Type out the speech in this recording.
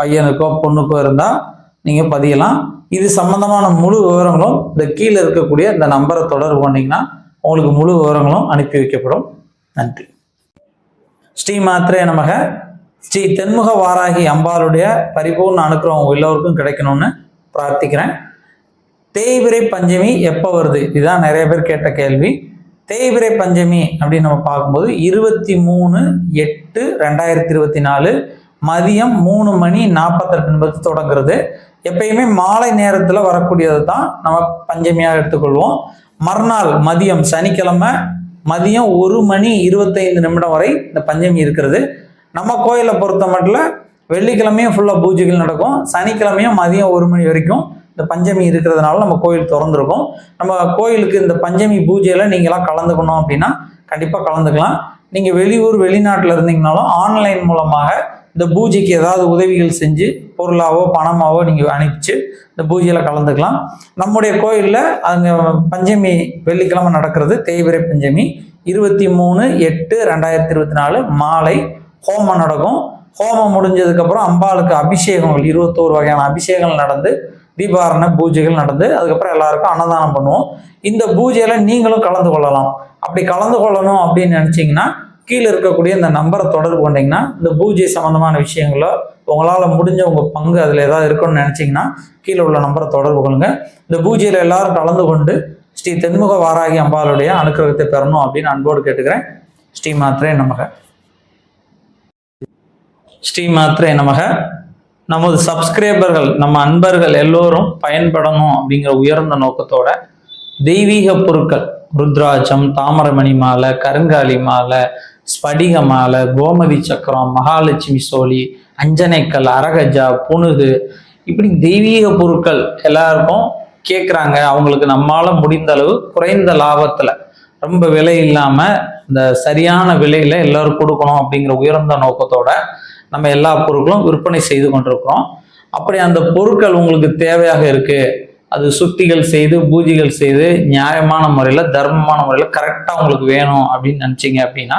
பையனுக்கோ பொண்ணுக்கோ இருந்தால் நீங்கள் பதியலாம். இது சம்பந்தமான முழு விவரங்களும் இந்த கீழே இருக்கக்கூடிய இந்த நம்பரை தொடர்பு பண்ணிங்கன்னா உங்களுக்கு முழு விவரங்களும் அனுப்பி வைக்கப்படும். நன்றி. ஸ்ரீ மாத்திரே நமக. ஸ்ரீ தென்முக வாராகி அம்பாளுடைய பரிபூர்ண அனுக்கிரகம் எல்லோருக்கும் கிடைக்கணும்னு பிரார்த்திக்கிறேன். தேய்பிரை பஞ்சமி எப்போ வருது? இதுதான் நிறைய பேர் கேட்ட கேள்வி. தேய்பிரை பஞ்சமி அப்படின்னு நம்ம பார்க்கும்போது இருபத்தி மூணு எட்டு ரெண்டாயிரத்தி இருபத்தி நாலு மதியம் மூணு மணி நாற்பத்தெட்டு நிமிடத்து தொடங்குறது. எப்பயுமே மாலை நேரத்தில் வரக்கூடியது தான் நம்ம பஞ்சமியாக எடுத்துக்கொள்வோம். மறுநாள் மதியம் சனிக்கிழமை மதியம் ஒரு மணி இருபத்தைந்து நிமிடம் வரை இந்த பஞ்சமி இருக்கிறது. நம்ம கோயிலை பொறுத்த மட்டும் வெள்ளிக்கிழமையும் ஃபுல்லாக பூஜைகள் நடக்கும். சனிக்கிழமையும் மதியம் ஒரு மணி வரைக்கும் இந்த பஞ்சமி இருக்கிறதுனால நம்ம கோயில் திறந்துருக்கும். நம்ம கோயிலுக்கு இந்த பஞ்சமி பூஜையில் நீங்களாம் கலந்துக்கணும் அப்படின்னா கண்டிப்பாக கலந்துக்கலாம். நீங்கள் வெளியூர் வெளிநாட்டில் இருந்தீங்கனாலும் ஆன்லைன் மூலமாக இந்த பூஜைக்கு ஏதாவது உதவிகள் செஞ்சு பொருளாவோ பணமாவோ நீங்கள் அனுப்பிச்சு இந்த பூஜையில் கலந்துக்கலாம். நம்முடைய கோயிலில் அங்கே பஞ்சமி வெள்ளிக்கிழமை நடக்கிறது தேய்பிரை பஞ்சமி. இருபத்தி மூணு எட்டு ரெண்டாயிரத்தி இருபத்தி நாலு மாலை ஹோமம் நடக்கும். ஹோமம் முடிஞ்சதுக்கப்புறம் அம்பாளுக்கு அபிஷேகங்கள் இருபத்தோரு வகையான அபிஷேகங்கள் நடந்து தீபாரண பூஜைகள் நடந்து அதுக்கப்புறம் எல்லாருக்கும் அன்னதானம் பண்ணுவோம். இந்த பூஜையில் நீங்களும் கலந்து கொள்ளலாம். அப்படி கலந்து கொள்ளணும் அப்படின்னு நினச்சிங்கன்னா கீழே இருக்கக்கூடிய இந்த நம்பரை தொடர்பு கொண்டீங்கன்னா இந்த பூஜை சம்மந்தமான விஷயங்களோ உங்களால் முடிஞ்ச உங்கள் பங்கு அதில் ஏதாவது இருக்குன்னு நினச்சிங்கன்னா கீழே உள்ள நம்பரை தொடர்பு கொள்ளுங்க. இந்த பூஜையில் எல்லாரும் கலந்து கொண்டு ஸ்ரீ தென்முக வாராகி அம்பாளுடைய அனுக்கிரகத்தை பெறணும் அப்படின்னு அன்போடு கேட்டுக்கிறேன். ஸ்ரீ மாத்திரை நமக. ஸ்ரீ மாத்திரை நமக. நமது சப்ஸ்கிரைபர்கள் நம்ம அன்பர்கள் எல்லோரும் பயன்படணும் அப்படிங்கிற உயர்ந்த நோக்கத்தோட தெய்வீக பொருட்கள் ருத்ராட்சம் தாமரமணி மாலை கருங்காலி மாலை ஸ்படிக மாலை கோமதி சக்கரம் மகாலட்சுமி சோழி அஞ்சனைக்கல் அரகஜா புனுகு இப்படி தெய்வீக பொருட்கள் எல்லாருக்கும் கேட்குறாங்க அவங்களுக்கு நம்மளால் முடிந்த அளவு குறைந்த லாபத்தில். ரொம்ப விலை இல்லாமல் இந்த சரியான விலையில் எல்லோரும் கொடுக்கணும் அப்படிங்கிற உயர்ந்த நோக்கத்தோட நம்ம எல்லா பொருட்களும் விற்பனை செய்து கொண்டிருக்கிறோம். அப்படி அந்த பொருட்கள் உங்களுக்கு தேவையாக இருக்குது அது சுத்திகள் செய்து பூஜைகள் செய்து நியாயமான முறையில் தர்மமான முறையில் கரெக்டாக உங்களுக்கு வேணும் அப்படின்னு நினச்சிங்க அப்படின்னா